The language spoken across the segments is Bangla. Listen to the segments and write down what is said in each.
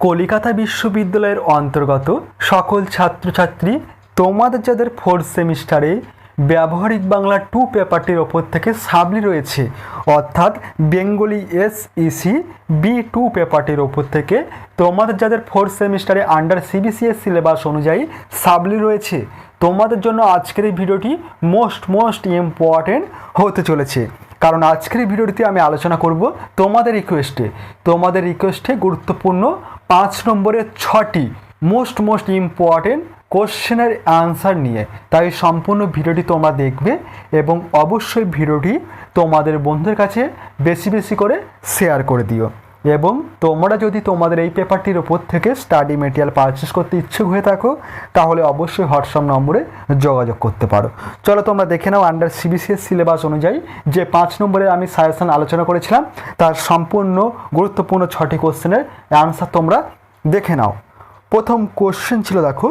কলিকাতা বিশ্ববিদ্যালয়ের অন্তর্গত সকল ছাত্রছাত্রী, তোমাদের যাদের ফোর্থ সেমিস্টারে ব্যবহারিক বাংলা টু পেপারটির ওপর থেকে সাবলি রয়েছে, অর্থাৎ Bengali S E C B two পেপারটির ওপর থেকে তোমাদের যাদের ফোর্থ সেমিস্টারে আন্ডার সিবিসিএস সিলেবাস অনুযায়ী সাবলি রয়েছে, তোমাদের জন্য আজকের এই ভিডিওটি মোস্ট মোস্ট ইম্পর্টেন্ট হতে চলেছে। কারণ আজকের এই ভিডিওটিতে আমি আলোচনা করব তোমাদের রিকোয়েস্টে তোমাদের রিকোয়েস্টে গুরুত্বপূর্ণ পাঁচ নম্বরের ছটি মোস্ট মোস্ট ইম্পর্টেন্ট কোশ্চেনের অ্যান্সার নিয়ে। তাই সম্পূর্ণ ভিডিওটি তোমরা দেখবে এবং অবশ্যই ভিডিওটি তোমাদের বন্ধুদের কাছে বেশি বেশি করে শেয়ার করে দিও। এবং তোমরা যদি তোমাদের এই পেপারটির ওপর থেকে স্টাডি মেটেরিয়াল পারচেস করতে ইচ্ছুক হয়ে থাকো, তাহলে অবশ্যই হোয়াটসঅ্যাপ নম্বরে যোগাযোগ করতে পারো। চলো তোমরা দেখে নাও আন্ডার সিবিসিএস সিলেবাস অনুযায়ী যে পাঁচ নম্বরের আমি সাজেশন আলোচনা করেছিলাম, তার সম্পূর্ণ গুরুত্বপূর্ণ ছটি কোশ্চেনের অ্যান্সার তোমরা দেখে নাও। প্রথম কোশ্চেন ছিল দেখো,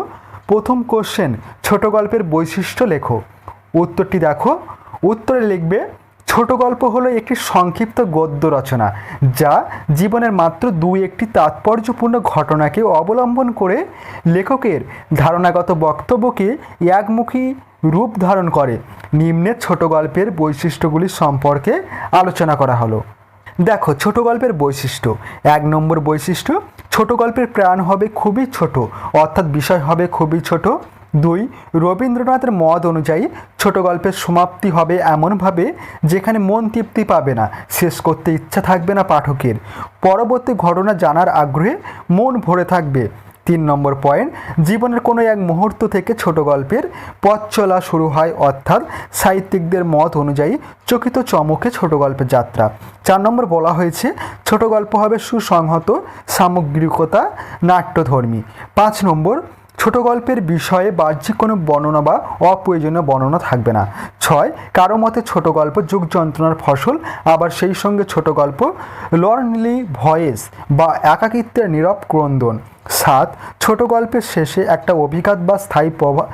প্রথম কোশ্চেন ছোট গল্পের বৈশিষ্ট্য লেখো। উত্তরটি দেখো, উত্তরে লিখবে ছোট গল্প হলো একটি সংক্ষিপ্ত গদ্য রচনা, যা জীবনের মাত্র দুই একটি তাৎপর্যপূর্ণ ঘটনাকে অবলম্বন করে লেখকের ধারণাগত বক্তব্যকে একমুখী রূপ ধারণ করে। নিম্নের ছোট গল্পের বৈশিষ্ট্যগুলি সম্পর্কে আলোচনা করা হলো। দেখো, ছোট গল্পের বৈশিষ্ট্য। এক নম্বর বৈশিষ্ট্য, ছোট গল্পের প্রাণ হবে খুবই ছোট, অর্থাৎ বিষয় হবে খুবই ছোট। দুই, রবীন্দ্রনাথের মত অনুযায়ী ছোট গল্পের সমাপ্তি হবে এমনভাবে যেখানে মন তৃপ্তি পাবে না, শেষ করতে ইচ্ছা থাকবে না পাঠকের। পরবর্তী ঘটনা জানার আগ্রহে মন ভরে থাকবে। তিন নম্বর পয়েন্ট, জীবনের কোনো এক মুহূর্ত থেকে ছোট গল্পের পথ চলা শুরু হয়, অর্থাৎ সাহিত্যিকদের মত অনুযায়ী চকিত চমকে ছোট গল্পের যাত্রা। চার নম্বর বলা হয়েছে, ছোট গল্প হবে সুসংহত, সামগ্রিকতা, নাট্যধর্মী। পাঁচ নম্বর ছোট গল্পের বিষয়ে বাহ্যিক কোনো বর্ণনা বা অপ্রয়োজনীয় বর্ণনা থাকবে না। ছয়, কারও মতে ছোট গল্প যুগ যন্ত্রণার ফসল, আবার সেই সঙ্গে ছোট গল্প, লর্নলি ভয়েস বা একাকিত্বের নীরব ক্রন্দন। সাত, ছোট গল্পের শেষে একটা অভিঘাত বা স্থায়ী প্রভাব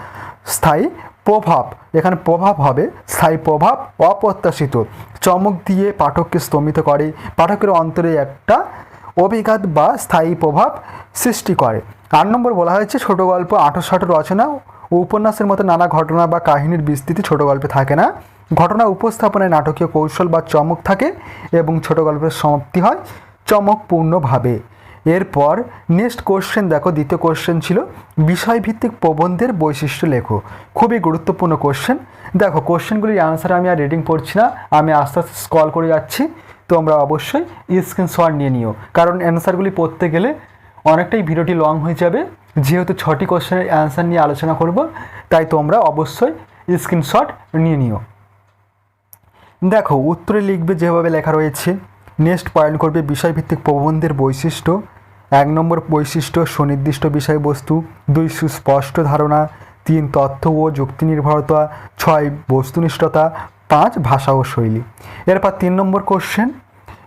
স্থায়ী প্রভাব, এখানে প্রভাব হবে স্থায়ী প্রভাব, অপ্রত্যাশিত। চমক দিয়ে পাঠককে স্তমিত করে, পাঠকের অন্তরে একটা অভিঘাত বা স্থায়ী প্রভাব সৃষ্টি করে। আট নম্বর বলা হয়েছে? ছোট গল্প আঠো সাটো রচনা ও উপন্যাসের মতো নানা ঘটনা বা কাহিনীর বিস্তৃতি ছোট গল্পে থাকে না। ঘটনা উপস্থাপনায় নাটকীয় কৌশল বা চমক থাকে এবং ছোট গল্পের সমাপ্তি হয় চমকপূর্ণভাবে। এরপর নেক্সট কোশ্চেন দেখো, দ্বিতীয় কোশ্চেন ছিল, বিষয়ভিত্তিক প্রবন্ধের বৈশিষ্ট্য লেখো। খুবই গুরুত্বপূর্ণ কোশ্চেন দেখো কোশ্চেনগুলির অ্যান্সার আমি আর রিডিং পড়ছি না, আমি আস্তে আস্তে স্কল করে যাচ্ছি। তোমরা অবশ্যই স্ক্রিনশট নিয়ে নিও। কারণ অ্যান্সারগুলি পড়তে গেলে অনেকটাই ভিডিওটি লং হয়ে যাবে। যেহেতু ছটি কোশ্চেনের অ্যান্সার নিয়ে আলোচনা করব, তাই তোমরা অবশ্যই স্ক্রিনশট নিয়ে নিও। দেখো, উত্তরে লিখবে যেভাবে লেখা রয়েছে নেক্সট পয়েন্ট করবে বিষয়ভিত্তিক প্রবন্ধের বৈশিষ্ট্য, এক নম্বর বৈশিষ্ট্য, সুনির্দিষ্ট বিষয়বস্তু, দুই, সুস্পষ্ট ধারণা, তিন, তথ্য ও যুক্তি নির্ভরতা, ছয়, বস্তুনিষ্ঠতা, পাঁচ, ভাষা ও শৈলী। এরপর তিন নম্বর কোশ্চেন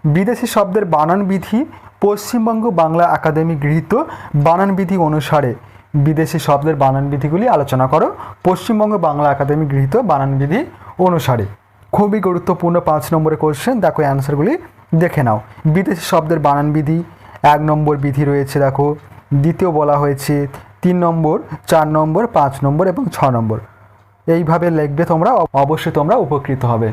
বিদেশি শব্দের বানান বিধি পশ্চিমবঙ্গ বাংলা একাডেমি গৃহীত বানান বিধি অনুসারে বিদেশি শব্দের বানান বিধিগুলি আলোচনা করো। পশ্চিমবঙ্গ বাংলা একাডেমি গৃহীত বানান বিধি অনুসারে। খুবই গুরুত্বপূর্ণ পাঁচ নম্বরের কোশ্চেন দেখো অ্যান্সারগুলি দেখে নাও। বিদেশি শব্দের বানান বিধি এক নম্বর বিধি রয়েছে দেখো, দ্বিতীয় বলা হয়েছে, তিন নম্বর, চার নম্বর, পাঁচ নম্বর এবং ছ নম্বর। এইভাবে লিখবে তোমরা, অবশ্যই তোমরা উপকৃত হবে।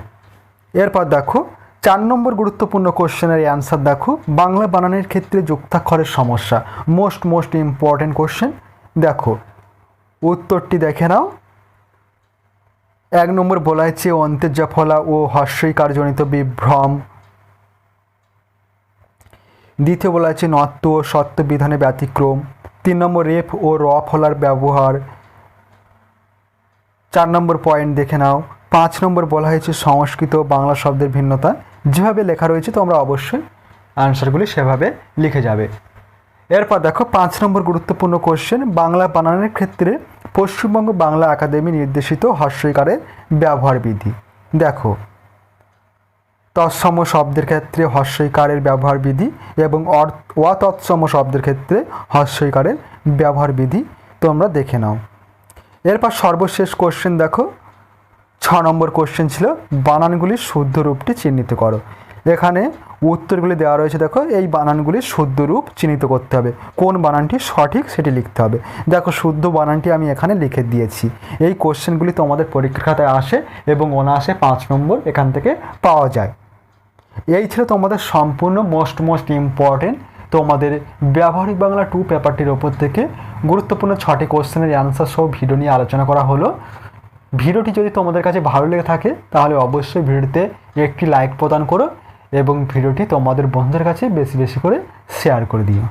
এরপর দেখো চার নম্বর গুরুত্বপূর্ণ কোশ্চেনের অ্যান্সার দেখো। বাংলা বানানের ক্ষেত্রে যুক্তাক্ষরের সমস্যা। Most most important question. দেখো, উত্তরটি দেখে নাও। এক নম্বর বলা হয়েছে অন্তের ফলা ও হর্ষইকারজনিত বিভ্রম। দ্বিতীয় বলা হয়েছে নত্ব ও সত্য বিধানে ব্যতিক্রম। তিন নম্বর রেফ ও র ফলার ব্যবহার। চার নম্বর পয়েন্ট দেখে নাও। পাঁচ নম্বর বলা হয়েছে সংস্কৃত ও বাংলা শব্দের ভিন্নতা। যেভাবে লেখা রয়েছে তোমরা অবশ্যই আনসারগুলি সেভাবে লিখে যাবে। এরপর দেখো, পাঁচ নম্বর গুরুত্বপূর্ণ কোশ্চেন বাংলা বানানের ক্ষেত্রে পশ্চিমবঙ্গ বাংলা একাডেমি নির্দেশিত হর্ষইকারের ব্যবহার বিধি। দেখো, তৎসম শব্দের ক্ষেত্রে হর্ষইকারের ব্যবহার বিধি এবং অতৎসম শব্দের ক্ষেত্রে হর্ষইকারের ব্যবহার বিধি তোমরা দেখে নাও। এরপর সর্বশেষ কোশ্চেন দেখো ছ নম্বর কোশ্চেন ছিল বানানগুলির শুদ্ধ রূপটি চিহ্নিত করো। এখানে উত্তরগুলি দেওয়া রয়েছে, দেখো, এই বানানগুলির শুদ্ধ রূপ চিহ্নিত করতে হবে। কোন বানানটি সঠিক সেটি লিখতে হবে। দেখো, শুদ্ধ বানানটি আমি এখানে লিখে দিয়েছি। এই কোশ্চেনগুলি তোমাদের পরীক্ষা খাতায় আসে এবং অনায়াসে পাঁচ নম্বর এখান থেকে পাওয়া যায়। এই ছিল তোমাদের সম্পূর্ণ মোস্ট মোস্ট ইম্পর্টেন্ট তোমাদের ব্যবহারিক বাংলা টু পেপারটির ওপর থেকে গুরুত্বপূর্ণ ছটি কোশ্চেনের অ্যান্সার সহ ভিডিও নিয়ে আলোচনা করা হলো। ভিডিওটি যদি তোমাদের কাছে ভালো লেগে থাকে, তাহলে অবশ্যই ভিডিওতে একটি লাইক প্রদান করো এবং ভিডিওটি তোমাদের বন্ধুদের কাছে বেশি বেশি করে শেয়ার করে দিও।